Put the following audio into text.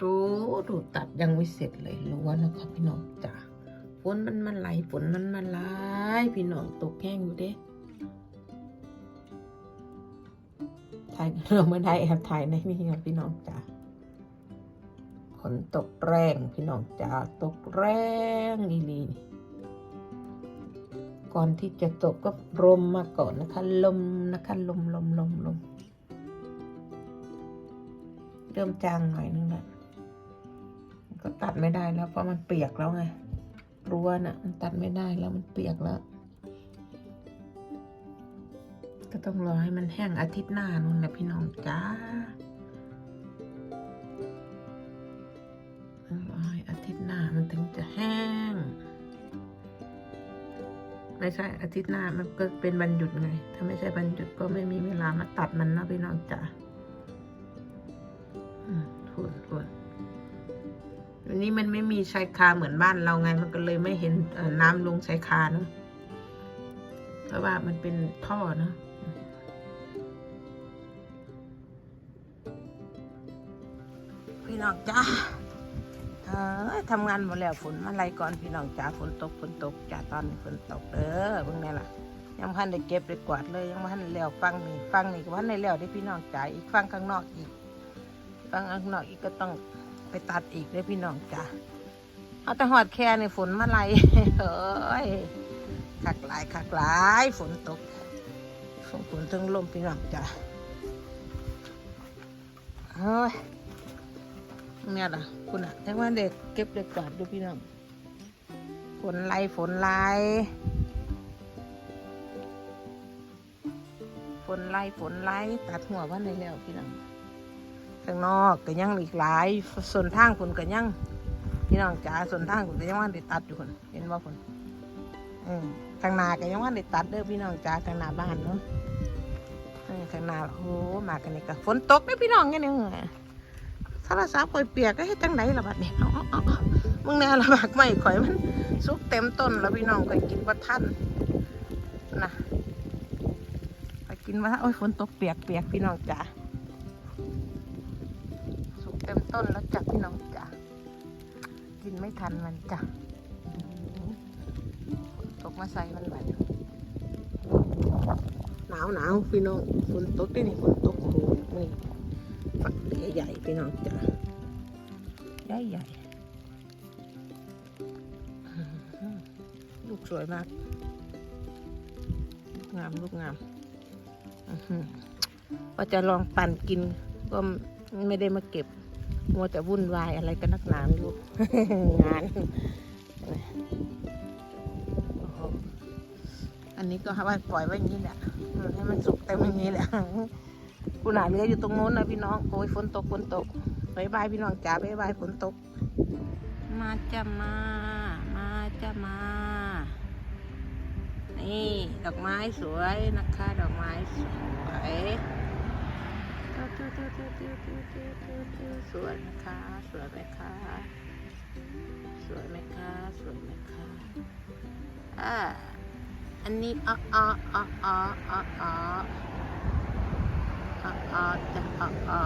ดูดูตัดยังไม่เสร็จเลยรู้ว่านะครับพี่น้องจ้ะฝนมันมาไหลฝนมันมาไหลพี่น้องตกแห้งอยู่เด้ถ่ายเราไม่ได้แอบถ่ายในนี่ครับพี่น้องจ้ะฝนตกแรงพี่น้องจ้ะตกแรงดีลีก่อนที่จะตกก็ลมมาก่อนนะคะ ลมนะคะลมลมลมลมเริ่มจางหน่อยนึงแล้ว ตัดไม่ได้แล้วเพราะมันเปียกแล้วไงรั้วน่ะมันตัดไม่ได้แล้วมันเปียกแล้ว ก็ต้องรอให้มันแห้งอาทิตย์หน้านู่นแหละพี่น้องจ้าต้องรอให้อาทิตย์หน้ามันถึงจะแห้ง ไม่ใช่อาทิตย์หน้ามันก็เป็นวันหยุดไง ถ้าไม่ใช่วันหยุดก็ไม่มีเวลามาตัดมันนะพี่น้องจ๋าอืมทุนทุน วันนี้มันไม่มีชายคาเหมือนบ้านเราไง มันก็เลยไม่เห็นน้ำลงชายคาเนาะเพราะว่ามันเป็นท่อเนาะพี่น้องจ้าเออทำงานหมดแล้วฝนมาไล่ก่อนพี่น้องจ๋าฝนตกฝนตกจ้าตอนนี้ฝนตกเด้อเบิ่งนี่ล่ะยังพันได้เก็บได้กวาดเลยยังพันได้แล้วฟังนี่ฟังนี่ก็พันได้แล้วได้พี่น้องจ๋าอีกฟังข้างนอกอีก ฟังข้างนอกอีกก็ต้อง ไปตัดอีกได้พี่น้องจ๋าเอาแต่หอดแค่ในฝนมาไล่เฮ้ยขักหลายขักหลายฝนตกฝนฝนถึงลมพี่น้องจ๋าเฮ้ยเนี่ยล่ะคุณอะแต่ว่าเด็กเก็บเด็กกวาดดูพี่น้องฝนไล่ฝนไล่ฝนไล่ฝนไล่ตัดหัววันได้แล้วพี่น้อง ข้างนอกก็ยังอีกหลายส่วนทางฝนก็ยังพี่น้องจ๋าส่วนทางฝนก็ยังว่าได้ตัดอยู่คนเห็นว่าฝนอืมข้างหน้าก็ยังว่าได้ตัดเด้อพี่น้องจ๋าข้างหน้าบ้านเนาะข้างหน้าโอ้มากันนี่ก็ฝนตกเด้อพี่น้องเนี่ยเนี่ยโทรศัพท์ข่อยเปียกก็ให้จังไหนละบัดนี้เอาเอาเอาเอามึงแน่ละบากไม่ข่อยมันสุกเต็มต้นแล้วพี่น้องข่อยกินว่าท่านนะข่อยกินว่าโอ้ยฝนตกเปียกเปียกพี่น้องจ๋า ต็มต้นแล้วจ้ะพี่น้องจ๋ากินไม่ทันมันจ้ะฝนตกมาใส่มันบัดหนาวหนาวพี่น้องฝนตกได้นี่ฝนตกโอ้โหนี่ฝักใหญ่ๆพี่น้องจ้ะใหญ่ใหญ่ๆลูกสวยมาก ลูกงามลูกงามอื้อหือว่าจะลองปั่นกินก็ไม่ได้มาเก็บ มัวแต่วุ่นวายอะไรกันนักหนาไม่รู้งาน อันนี้ก็ว่าปล่อยไว้อย่างนี้แหละให้มันสุกเต็มอย่างนี้แหละกูหนาเรืออยู่ตรงโน้นนะพี่น้องโอ้ยฝนตกฝนตกบายบายพี่น้องจ๋าบายบายฝนตก มาจะมา มาจะมา นี่ ดอกไม้สวยนะคะ ดอกไม้สวย สวยไหมคะสวยไหมคะสวยไหมคะสวยไหมคะอ่าอันนี้อ๋ออ๋ออ๋ออ๋ออ๋ออ๋ออ๋อจะอ๋อ